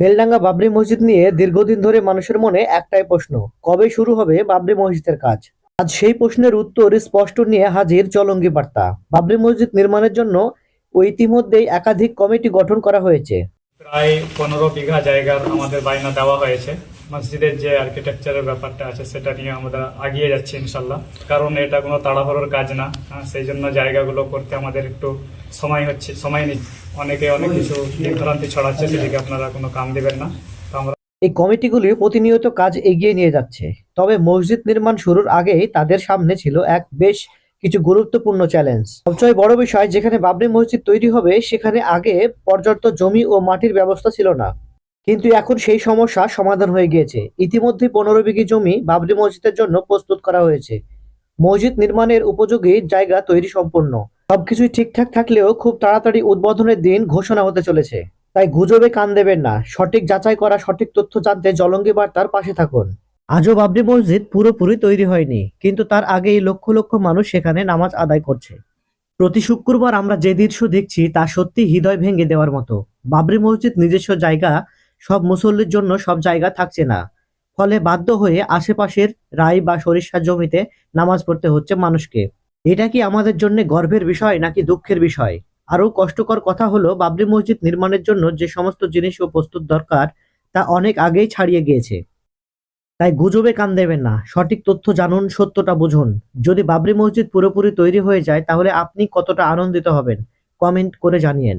বেলডাঙ্গা বাবরি মসজিদ নিয়ে দীর্ঘদিন ধরে মানুষের মনে একটাই প্রশ্ন, কবে শুরু হবে বাবরি মসজিদের কাজ? আজ সেই প্রশ্নের উত্তর স্পষ্ট নিয়ে হাজির চলঙ্গি বার্তা। বাবরি মসজিদ নির্মাণের জন্য ইতিমধ্যেই একাধিক কমিটি গঠন করা হয়েছে। প্রায় পনেরো বিঘা জায়গার আমাদের বায়না দেওয়া হয়েছে। মসজিদের যে আর্কিটেকচারের ব্যাপারটা আছে সেটা নিয়ে আমরা আগিয়ে যাচ্ছি ইনশাল্লাহ কারণ এটা কোনো তাড়াহুড়োর কাজ না হ্যাঁ, সেই জন্য জায়গাগুলো করতে আমাদের একটু সময় হচ্ছে সময় নিচ্ছে অনেকে অনেক কিছু বিভ্রান্তি ছড়াচ্ছে সেদিকে আপনারা কোনো কাম দিবেন না। আমরা এই কমিটিগুলি প্রতিনিয়ত কাজ এগিয়ে নিয়ে যাচ্ছে। তবে মসজিদ নির্মাণ শুরুর আগেই তাদের সামনে ছিল এক বেশ কিছু গুরুত্বপূর্ণ চ্যালেঞ্জ সবচেয়ে বড় বিষয় যেখানে বাবরি মসজিদ তৈরি হবে সেখানে আগে পর্যাপ্ত জমি ও মাটির ব্যবস্থা ছিল না। কিন্তু এখন সেই সমস্যা সমাধান হয়ে গিয়েছে। ইতিমধ্যে পনেরো বিঘি জমি বাবরি মসজিদের জন্য প্রস্তুত করা হয়েছে। মসজিদ নির্মাণের উপযোগী জায়গা তৈরি সম্পূর্ণ সবকিছুই ঠিকঠাক থাকলেও খুব তাড়াতাড়ি উদ্বোধনের দিন ঘোষণা হতে চলেছে। তাই গুজবে কান দেবেন না। সঠিক যাচাই করা, সঠিক তথ্য জানতে জলঙ্গি বার্তার পাশে থাকুন। আজও বাবরি মসজিদ পুরোপুরি তৈরি হয়নি, কিন্তু তার আগেই লক্ষ লক্ষ মানুষ সেখানে নামাজ আদায় করছে। প্রতি শুক্রবার আমরা যে দৃশ্য দেখছি তা সত্যি হৃদয় ভেঙে দেওয়ার মতো। বাবরি মসজিদ নিজস্ব জায়গা সব মুসল্লির জন্য সব জায়গা থাকছে না। ফলে বাধ্য হয়ে আশেপাশের রাই বা সরিষার জমিতে নামাজ পড়তে হচ্ছে মানুষকে। এটা কি আমাদের জন্য গর্বের বিষয় নাকি দুঃখের বিষয়? আরও কষ্টকর কথা হলো, বাবরি মসজিদ নির্মাণের জন্য যে সমস্ত জিনিস ও প্রস্তুত দরকার, তা অনেক আগেই ছাড়িয়ে গিয়েছে। তাই গুজবে কান দেবেন না, সঠিক তথ্য জানুন, সত্যটা বুঝুন। যদি বাবরি মসজিদ পুরোপুরি তৈরি হয়ে যায়, তাহলে আপনি কতটা আনন্দিত হবেন? কমেন্ট করে জানিয়েন।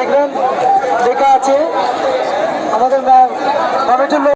Tá Segundo.